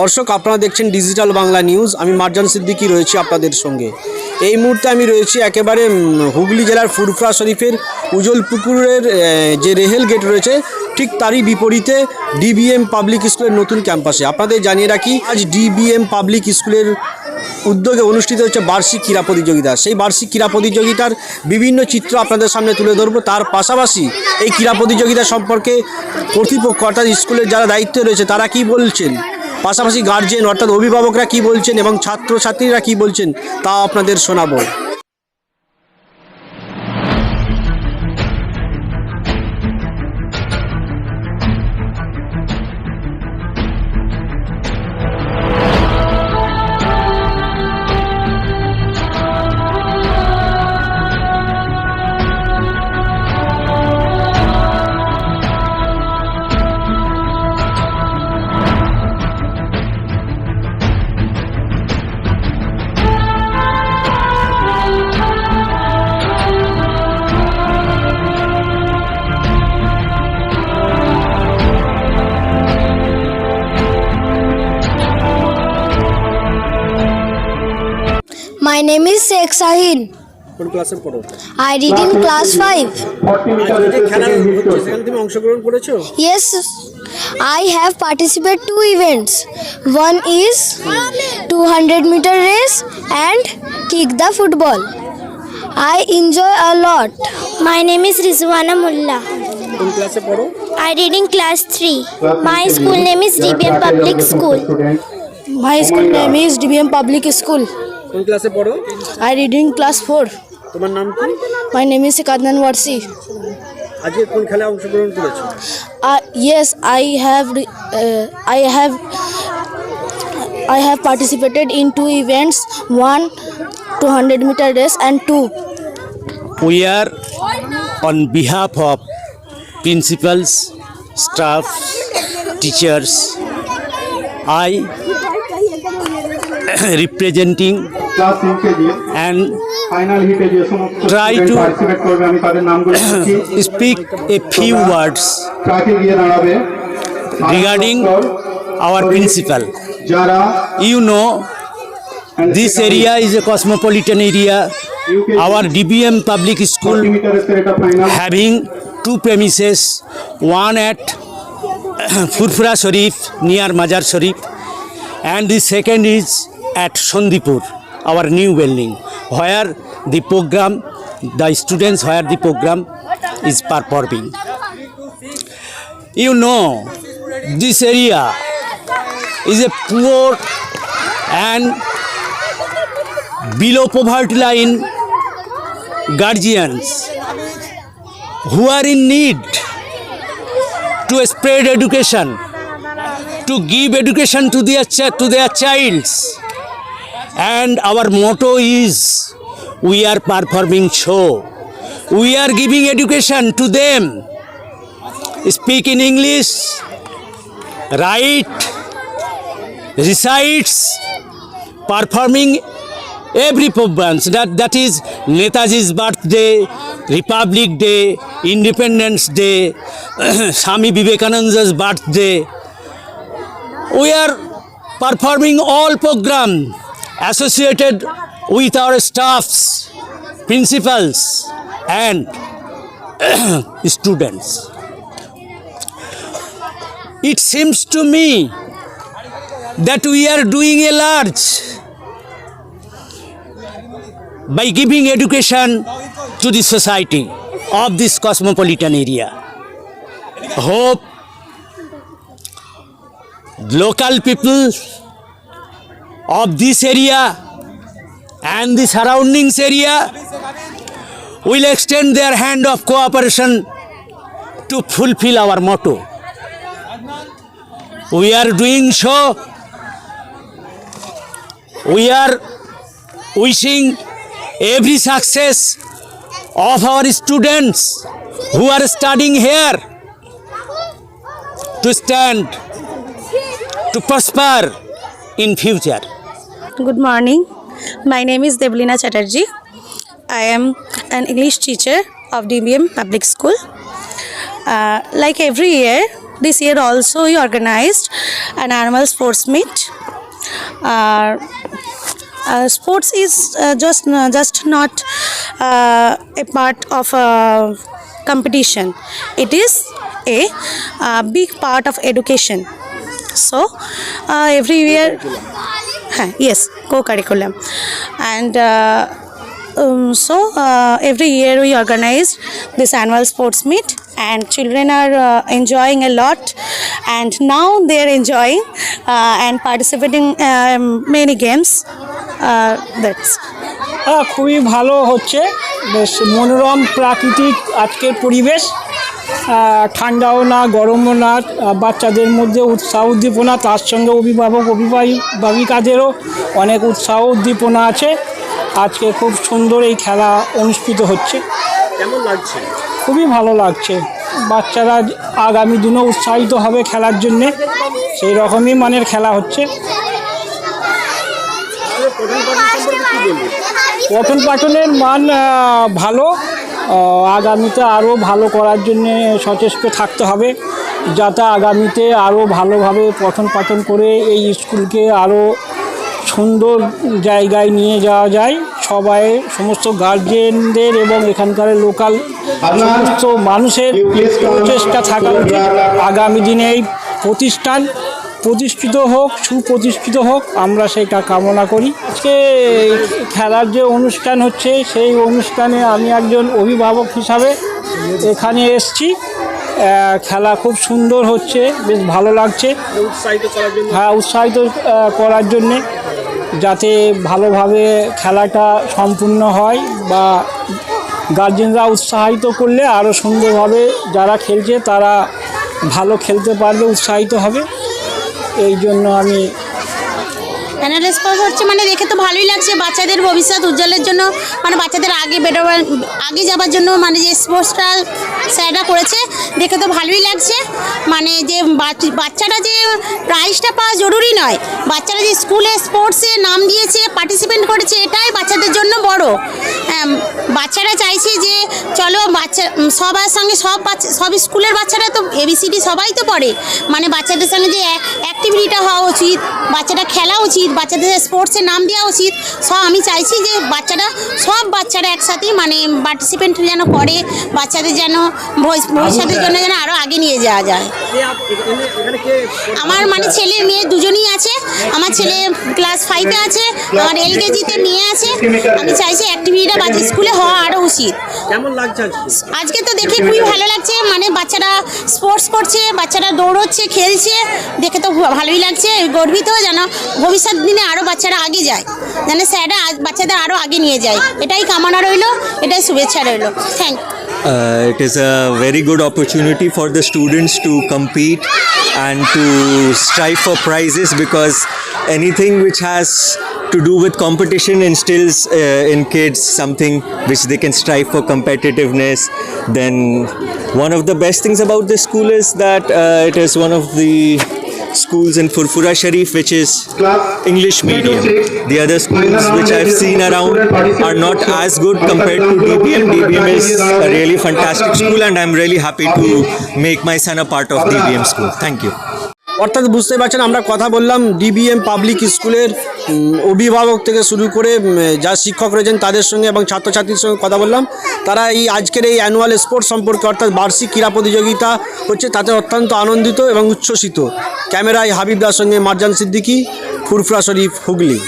দর্শক আপনারা দেখছেন ডিজিটাল বাংলা নিউজ আমি মারজান সিদ্দিকি রয়েছি আপনাদের সঙ্গে এই মুহূর্তে আমি রয়েছি একেবারে হুগলি জেলার ফুরফুরা শরীফের পুকুরের যে রেহেল গেট রয়েছে ঠিক তারই বিপরীতে ডিবিএম পাবলিক স্কুলের নতুন ক্যাম্পাসে আপনাদের জানিয়ে রাখি আজ ডিবিএম পাবলিক স্কুলের উদ্যোগে অনুষ্ঠিত হচ্ছে বার্ষিক ক্রীড়া প্রতিযোগিতা সেই বার্ষিক ক্রীড়া প্রতিযোগিতার বিভিন্ন চিত্র আপনাদের সামনে তুলে ধরবো তার পাশাপাশি এই ক্রীড়া প্রতিযোগিতা সম্পর্কে কর্তৃপক্ষ অর্থাৎ স্কুলের যারা দায়িত্বে রয়েছে তারা কি বলছেন পাশাপাশি গার্জেন অর্থাৎ অভিভাবকরা কি বলছেন এবং ছাত্রছাত্রীরা কি বলছেন তা আপনাদের শোনাবো নেম ইজ শেখ শাহিন কোন ক্লাসে পড়ো আই রিড ইন ক্লাস 5 আজকে খেলার সেখানে তুমি অংশগ্রহণ করেছো yes I have participate two events one is 200 metre race and kick the football I enjoy a lot my name is Rizwana Molla কোন ক্লাসে পড়ো I read in class 3 my school name is DBM public school my school name is DBM public school কোন ক্লাসে পড়ো I reading class four তোমার নাম কি my name is Kadnan Warsi আজকে কোন খেলায় অংশগ্রহণ করেছো yes I have I have I have participated in two events one 200 meter race and two. We are on behalf of principals, staff, teachers. I representing and try to speak a few words regarding our principal. You know, this area is a cosmopolitan area. Our DBM public school having two premises, one at Furfura Sharif near Majar Sharif and the second is at Sandipur. our new building where the program, the students where the program is performing. You know, this area is a poor and below poverty line guardians who are in need to spread education, to give education to their, to their childs. And our motto is, we are performing show. We are giving education to them. Speak in English, write, recites, performing every performance. That is Netaji's birthday, Republic Day, Independence Day, Swami Vivekananda's birthday. We are performing all program associated with our staffs, principals, and students. It seems to me that we are doing a large by giving education to the society of this cosmopolitan area. Hope local people of this area and the surrounding area will extend their hand of cooperation to fulfill our motto. We are doing so. We are wishing every success of our students who are studying here to stand, to prosper in future. Good morning. My name is Devlina Chatterjee. I am an English teacher of DBM Public School. Uh, like every year, this year also we organized an animal sports meet. Uh, uh, sports is uh, just uh, just not uh, a part of a competition. It is a, uh, big part of education. So uh, every year. Yes, yes co And uh, um, so uh, every year we organize this annual sports meet and children are uh, enjoying a lot and now they are enjoying uh, and participating um, many games uh, that's হ্যাঁ খুবই ভালো হচ্ছে বেশ মনোরম প্রাকৃতিক আজকের পরিবেশ ঠান্ডাও না গরমও না বাচ্চাদের মধ্যে উৎসাহ উদ্দীপনা তার সঙ্গে অভিভাবক অভিভাবিকাদেরও অনেক উৎসাহ উদ্দীপনা আছে আজকে খুব সুন্দর এই খেলা অনুষ্ঠিত হচ্ছে কেমন লাগছে খুবই ভালো লাগছে বাচ্চারা আগামী দিনও উৎসাহিত হবে খেলার জন্যে সেই রকমই মানের খেলা হচ্ছে পঠন পাঠনের মান ভালো আগামীতে আরও ভালো করার জন্য সচেষ্ট থাকতে হবে যাতে আগামীতে আরও ভালোভাবে পঠন পাঠন করে এই স্কুলকে আরও সুন্দর জায়গায় নিয়ে যাওয়া যায় সবাই সমস্ত গার্জেনদের এবং এখানকার লোকাল সমস্ত মানুষের প্রচেষ্টা থাকা উচিত আগামী দিনে এই প্রতিষ্ঠান প্রতিষ্ঠিত হোক সুপ্রতিষ্ঠিত হোক আমরা সেটা কামনা করি আজকে খেলার যে অনুষ্ঠান হচ্ছে সেই অনুষ্ঠানে আমি একজন অভিভাবক হিসাবে এখানে এসছি খেলা খুব সুন্দর হচ্ছে বেশ ভালো লাগছে হ্যাঁ উৎসাহিত করার জন্যে যাতে ভালোভাবে খেলাটা সম্পূর্ণ হয় বা গার্জেনরা উৎসাহিত করলে আরও সুন্দরভাবে যারা খেলছে তারা ভালো খেলতে পারবে উৎসাহিত হবে এই জন্য আমি এনআরএস পাস হচ্ছে মানে দেখে তো ভালোই লাগছে বাচ্চাদের ভবিষ্যৎ উজ্জ্বলের জন্য মানে বাচ্চাদের আগে বেরোবার আগে যাবার জন্য মানে যে স্পোর্টসটা স্যাররা করেছে দেখে তো ভালোই লাগছে মানে যে বাচ্চারা যে প্রাইজটা পাওয়া জরুরি নয় বাচ্চারা যে স্কুলে স্পোর্টসে নাম দিয়েছে পার্টিসিপেন্ট করেছে এটাই বাচ্চাদের জন্য বড় হ্যাঁ, বাচ্চারা চাইছে যে চলো বাচ্চা সবার সঙ্গে সব বাচ্চা সব স্কুলের বাচ্চারা তো এবিসিডি সবাই তো পড়ে মানে বাচ্চাদের সঙ্গে যে অ্যাক্টিভিটিটা হওয়া উচিত বাচ্চাটা খেলা উচিত বাচ্চাদের স্পোর্টসে নাম দেওয়া উচিত সব আমি চাইছি যে বাচ্চারা সব বাচ্চারা একসাথে মানে পার্টিসিপেন্ট যেন করে বাচ্চাদের যেন ভবিষ্যতের জন্য যেন আরও আগে নিয়ে যাওয়া যায় আমার মানে ছেলে মেয়ে দুজনই আছে আমার ছেলে ক্লাস ফাইভে আছে আমার এলকেজিতে মেয়ে আছে আমি চাইছি অ্যাক্টিভিটিটা বাচ্চা স্কুলে হওয়া আরও উচিত আজকে তো দেখে খুবই ভালো লাগছে মানে স্পোর্টস করছে বাচ্চারা দৌড়চ্ছে খেলছে দেখে তো ভালোই লাগছে গর্বিত যেন ভবিষ্যৎ দিনে আরও বাচ্চারা আগে যায় যেন স্যাররা বাচ্চাদের আরও আগে নিয়ে যায় এটাই কামনা রইল এটাই শুভেচ্ছা রইল thank Uh, it is a very good opportunity for the students to compete and to strive for prizes because anything which has to do with competition instills uh, in kids something which they can strive for competitiveness then One of the best things about this school is that uh, it is one of the schools in Furfura Sharif which is English medium. The other schools which i have seen around are not as good compared to DBM. DBM is a really fantastic school and i am really happy to make my son a part of DBM school. Thank you. অর্থাৎ বুঝতে পারছেন আমরা কথা বললাম dBm public স্কুলের অভিভাবক থেকে শুরু করে যা শিক্ষক রয়েছেন তাদের সঙ্গে এবং ছাত্রছাত্রীর সঙ্গে কথা বললাম তারা এই আজকের এই অ্যানুয়াল স্পোর্টস সম্পর্কে অর্থাৎ বার্ষিক ক্রীড়া প্রতিযোগিতা হচ্ছে তাতে অত্যন্ত আনন্দিত এবং উচ্ছ্বসিত ক্যামেরায় হাবিবদার সঙ্গে মারজান সিদ্দিকি ফুরফুরা শরীফ হুগলি